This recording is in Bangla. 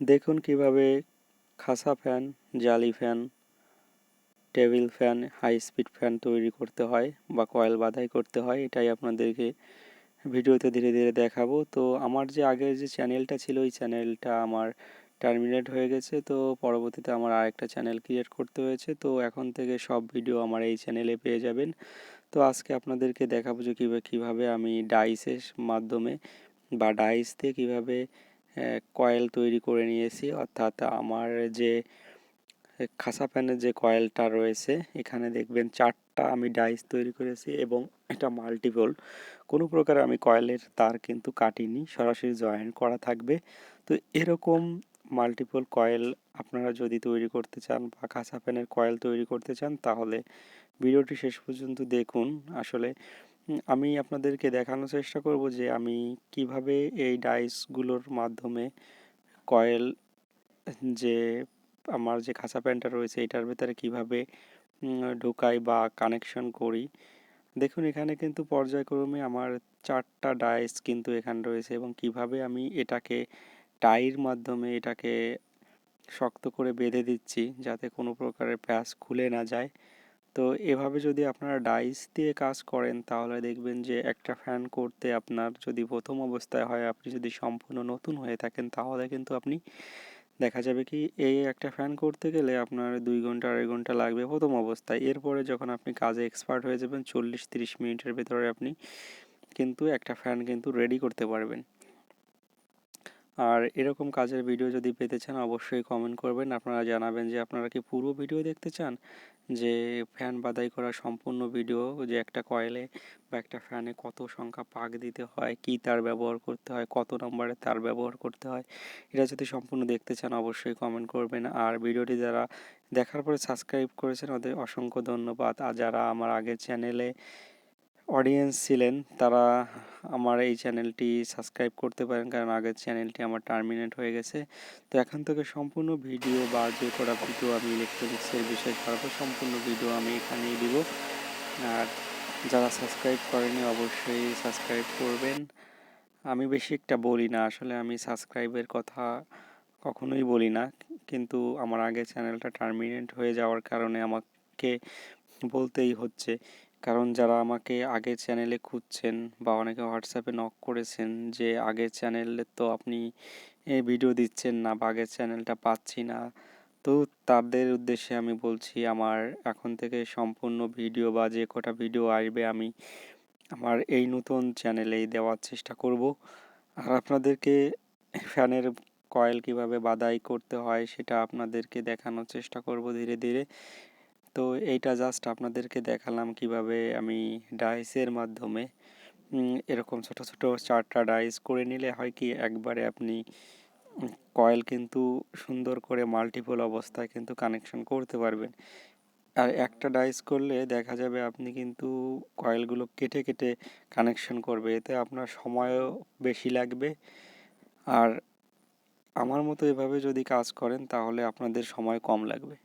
দেখুন কীভাবে খাসা ফ্যান, জালি fan, table fan, high speed fan তৈরি করতে হয় বা কয়েল বাধাই করতে হয়, এটাই আপনাদেরকে ভিডিওতে ধীরে ধীরে দেখাবো। তো আমার যে আগের যে চ্যানেলটা ছিল ওই চ্যানেলটা আমার টার্মিনেট হয়ে গেছে। তো পরবর্তীতে আমার আরেকটা চ্যানেল ক্রিয়েট করতে হয়েছে। তো এখন থেকে সব ভিডিও আমার এই চ্যানেলে পেয়ে যাবেন। তো আজকে আপনাদেরকে দেখাবো যে কীভাবে কীভাবে আমি ডাইসের মাধ্যমে বা ডাইস দিয়ে কীভাবে কয়েল তৈরি করে নিয়েছি। অর্থাৎ আমার যে খাসা প্যানের যে কয়েলটা রয়েছে, এখানে দেখবেন চারটা আমি ডাইস তৈরি করেছি এবং এটা মাল্টিপল কোনো প্রকার আমি কয়েলের তার কিন্তু কাটিনি, সরাসরি জয়েন করা থাকবে। তো এরকম মাল্টিপল কয়েল আপনারা যদি তৈরি করতে চান বা খাসা প্যানের কয়েল তৈরি করতে চান, তাহলে ভিডিওটি শেষ পর্যন্ত দেখুন। আসলে আমি আপনাদেরকে দেখানোর চেষ্টা করব যে আমি কীভাবে এই ডাইসগুলোর মাধ্যমে কয়েল, যে আমার যে খাঁচা প্যান্টটা রয়েছে এটার ভেতরে কীভাবে ঢুকাই বা কানেকশন করি। দেখুন, এখানে কিন্তু পর্যায়ক্রমে আমার চারটা ডাইস কিন্তু এখানে রয়েছে এবং কীভাবে আমি এটাকে টাইর মাধ্যমে এটাকে শক্ত করে বেঁধে দিচ্ছি যাতে কোনো প্রকারের প্যাচ খুলে না যায়। তো এভাবে যদি আপনারা ডাইস দিয়ে কাজ করেন, তাহলে দেখবেন যে একটা ফ্যান করতে আপনার যদি প্রথম অবস্থায় হয়, আপনি যদি সম্পূর্ণ নতুন হয়ে থাকেন, তাহলে কিন্তু আপনি দেখা যাবে কি, এই একটা ফ্যান করতে গেলে আপনার দুই ঘণ্টা, আড়াই ঘণ্টা লাগবে প্রথম অবস্থায়। এরপরে যখন আপনি কাজে এক্সপার্ট হয়ে যাবেন, চল্লিশ, তিরিশ মিনিটের ভেতরে আপনি কিন্তু একটা ফ্যান কিন্তু রেডি করতে পারবেন। আর এরকম কাজের ভিডিও যদি পেতে চান, অবশ্যই কমেন্ট করবেন। আপনারা জানাবেন যে আপনারা কি পুরো ভিডিও দেখতে চান? যে ফ্যান বাদাই করা সম্পূর্ণ ভিডিও যে একটা কয়েলে বা একটা ফ্যানে কত সংখ্যা পাক দিতে হয়, কি তার ব্যবহার করতে হয়, কত নম্বরে তার ব্যবহার করতে হয়, এটা যদি সম্পূর্ণ দেখতে চান, অবশ্যই কমেন্ট করবেন। আর ভিডিওটি যারা দেখার পরে সাবস্ক্রাইব করেছেন, ওদের অসংখ্য ধন্যবাদ। আর যারা আমার আগের চ্যানেলে অডিয়েন্স ছিলেন, তারা আমার এই চ্যানেলটি সাবস্ক্রাইব করতে পারেন, কারণ আগের চ্যানেলটি আমার টার্মিনেট হয়ে গেছে। তো এখন থেকে সম্পূর্ণ ভিডিও বা যে কটা ভিডিও আমি ইলেকট্রনিক্সের বিষয়ে ছাড়বো সম্পূর্ণ ভিডিও আমি এখানেই দিব। আর যারা সাবস্ক্রাইব করেনি, অবশ্যই সাবস্ক্রাইব করবেন। আমি বেশি একটা বলি না, আসলে আমি সাবস্ক্রাইবের কথা কখনোই বলি না। কিন্তু আমার আগে চ্যানেলটা টার্মিনেট হয়ে যাওয়ার কারণে আমাকে বলতেই হচ্ছে। কারণ যারা আমাকে আগের চ্যানেলে খুঁজছেন বা অনেকে হোয়াটসঅ্যাপে নক করেছেন যে আগের চ্যানেলে তো আপনি ভিডিও দিচ্ছেন না বা আগের চ্যানেলটা পাচ্ছি না, তো তাদের উদ্দেশ্যে আমি বলছি আমার এখন থেকে সম্পূর্ণ ভিডিও বা যে কটা ভিডিও আসবে আমি আমার এই নতুন চ্যানেলেই দেওয়ার চেষ্টা করব। আর আপনাদেরকে ফ্যানের কয়েল কীভাবে বাদাই করতে হয় সেটা আপনাদেরকে দেখানোর চেষ্টা করব ধীরে ধীরে। তো এইটা জাস্ট আপনাদেরকে দেখালাম কীভাবে আমি ডাইসের মাধ্যমে এরকম ছোট ছোট চারটা ডাইস করে নিলে হয় কি একবারে আপনি কয়েল কিন্তু সুন্দর করে মাল্টিপল অবস্থায় কিন্তু কানেকশন করতে পারবেন। আর একটা ডাইস করলে দেখা যাবে আপনি কিন্তু কয়েলগুলো কেটে কেটে কানেকশন করবে, এতে আপনার সময়ও বেশি লাগবে। আর আমার মতো এভাবে যদি কাজ করেন তাহলে আপনাদের সময় কম লাগবে।